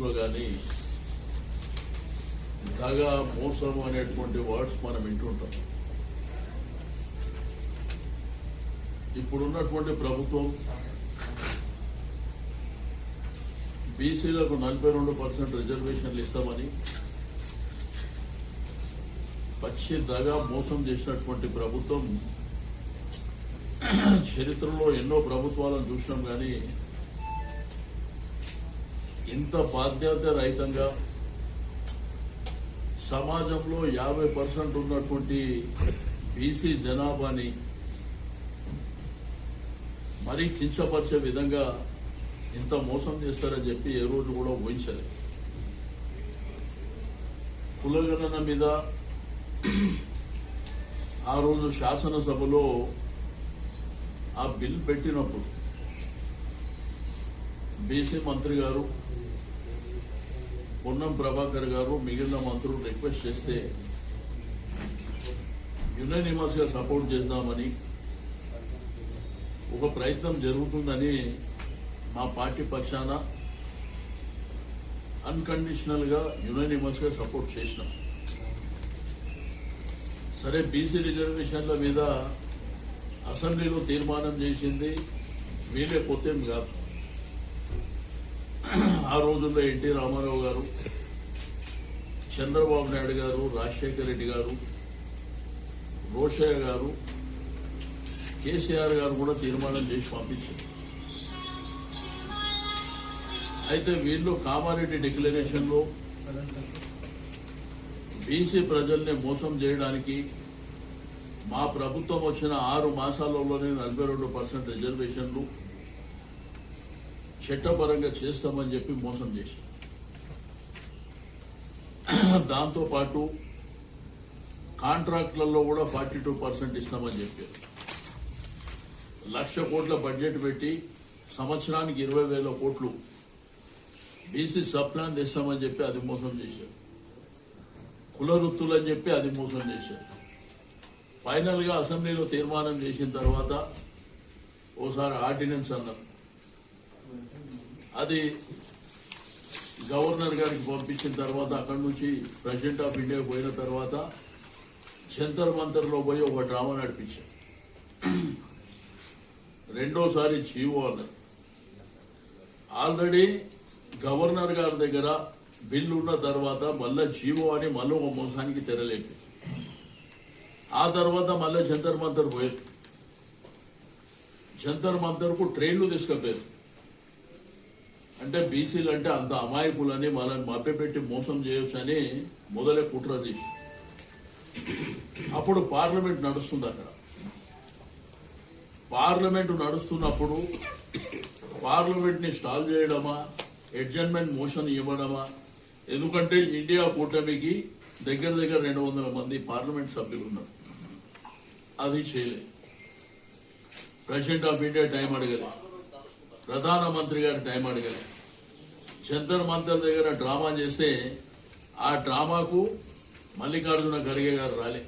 లో కానీ దగ మోసం అనేటువంటి వర్డ్స్ మనం వింటుంటాం. ఇప్పుడున్నటువంటి ప్రభుత్వం బీసీలకు నలభై రెండు పర్సెంట్ రిజర్వేషన్లు ఇస్తామని పచ్చి దగా మోసం చేసినటువంటి ప్రభుత్వం చరిత్రలో ఎన్నో ప్రభుత్వాలను చూసినాం కానీ ఇంత బాధ్యత రహితంగా సమాజంలో యాభై పర్సెంట్ ఉన్నటువంటి బీసీ జనాభాని మరీ కించపరిచే విధంగా ఇంత మోసం చేస్తారని చెప్పి ఏ రోజు కూడా ఊహించలేదు. కులగణన మీద ఆ రోజు శాసనసభలో ఆ బిల్ పెట్టినప్పుడు బీసీ మంత్రి గారు పొన్నం ప్రభాకర్ గారు మిగిలిన మంత్రులు రిక్వెస్ట్ చేస్తే యునానిమస్గా సపోర్ట్ చేద్దామని ఒక ప్రయత్నం జరుగుతుందని మా పార్టీ పక్షాన అన్కండిషనల్గా గా సపోర్ట్ చేసినాం. సరే బీసీ రిజర్వేషన్ల మీద అసెంబ్లీలో తీర్మానం చేసింది వీలే పోతే కాదు. ఆ రోజుల్లో ఎన్టీ రామారావు గారు చంద్రబాబు నాయుడు గారు రాజశేఖర రెడ్డి గారు రోషయ్య గారు కేసీఆర్ గారు కూడా తీర్మానం చేసి పంపించారు. అయితే వీళ్ళు కామారెడ్డి డిక్లరేషన్లో బీసీ ప్రజల్ని మోసం చేయడానికి మా ప్రభుత్వం వచ్చిన ఆరు మాసాలలోనే నలభై రెండు పర్సెంట్ రిజర్వేషన్లు చట్టపరంగా చేస్తామని చెప్పి మోసం చేశారు. దాంతోపాటు కాంట్రాక్ట్లలో కూడా ఫార్టీ టూ పర్సెంట్ ఇస్తామని చెప్పారు. లక్ష కోట్ల బడ్జెట్ పెట్టి సంవత్సరానికి ఇరవై వేల కోట్లు బీసీ సబ్ ప్లాన్ తెస్తామని చెప్పి అది మోసం చేశారు. కుల వృత్తులు అని చెప్పి అది మోసం చేశారు. ఫైనల్గా అసెంబ్లీలో తీర్మానం చేసిన తర్వాత ఓసారి ఆర్డినెన్స్ అన్నారు. అది గవర్నర్ గారికి పంపించిన తర్వాత అక్కడి నుంచి ప్రెసిడెంట్ ఆఫ్ ఇండియా పోయిన తర్వాత జంతర్ మంతర్లో పోయి ఒక డ్రామా నడిపించారు రెండోసారి జీవో అన్నారు ఆల్రెడీ గవర్నర్ గారి దగ్గర బిల్లు ఉన్న తర్వాత మళ్ళా జీవో అని మళ్ళీ ఒక మోసానికి తెరలేపి. ఆ తర్వాత మళ్ళీ జంతర్ మంతర్ పోయారు. జంతర్ మంతర్కు ట్రైన్లు తీసుకుపోయారు. అంటే బీసీలు అంటే అంత అమాయకులని మనల్ని మభ్యపెట్టి మోసం చేయొచ్చు అని మొదలే కుట్ర తీసి. అప్పుడు పార్లమెంట్ నడుస్తుంది అక్కడ. పార్లమెంట్ నడుస్తున్నప్పుడు పార్లమెంట్ని స్టాల్ చేయడమా అడ్జర్న్మెంట్ మోషన్ ఇవ్వడమా? ఎందుకంటే ఇండియా కూటమికి దగ్గర దగ్గర రెండు వందల మంది పార్లమెంట్ సభ్యులు ఉన్నారు. అది చేయలేదు ప్రెసిడెంట్ ఆఫ్ ఇండియా టైం అడగలే. ప్రధానమంత్రి గారి టైం అడగలే. జంతర్ మంతర్ దగ్గర డ్రామా చేస్తే ఆ డ్రామాకు మల్లికార్జున ఖర్గే గారు రాలే.